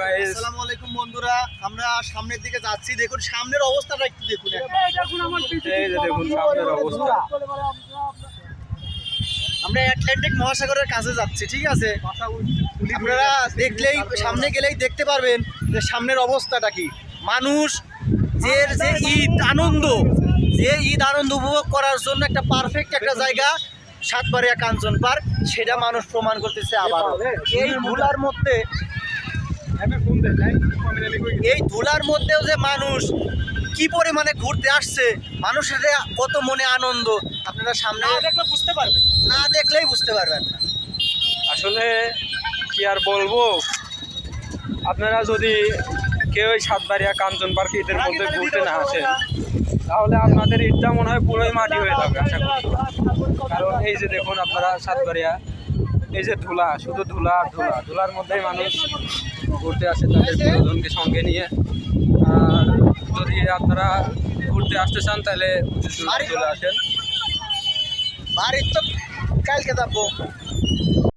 Guys আসসালামু আলাইকুম বন্ধুরা। আমরা সামনের দিকে যাচ্ছি। দেখুন সামনের অবস্থাটা একটু দেখুন এই যে দেখুন সামনের অবস্থা। আমরা অ্যাটলান্টিক মহাসাগরের কাছে যাচ্ছি ঠিক আছে? আপনারা দেখলেই সামনে গেলেই দেখতে পারবেন যে সামনের অবস্থাটা কি। মানুষ যে যে ঈদ আনন্দ যে ঈদ আনন্দ উপভোগ করার জন্য একটা পারফেক্ট একটা জায়গা সাতবাড়িয়া কাঞ্চন পার্ক সেটা মানুষ প্রমাণ করতেছে আবার এই ধুলার মধ্যে এই ধুলার মধ্যেও যে মানুষ কি পরিমাণে ঘুরতে আসছে মানুষের যে কত মনে আনন্দ আপনারা সামনে দেখলে বুঝতে পারবেন না দেখলেই বুঝতে পারবেন না আসলে কি আর বলব আপনারা যদি কেউ ওই সাতবাড়িয়া কাঞ্চন পার্ক ঈদের মধ্যে ঘুরতে না আসেন তাহলে আপনাদের ঈদটা মনে হয় পুরোই মাটি হয়ে যাবে আশা করি কারণ এই যে দেখুন আপনারা সাতবাড়িয়া এই যে ধুলা, শুধু ধুলা ধুলা ধুলার মধ্যেই মানুষ ঘুরতে আসে তাদের প্রিয়জনকে সঙ্গে নিয়ে। আর যদি আপনারা ঘুরতে আসতে চান, তাহলে চলে আসেন। বাড়ির তো কালকে যাব।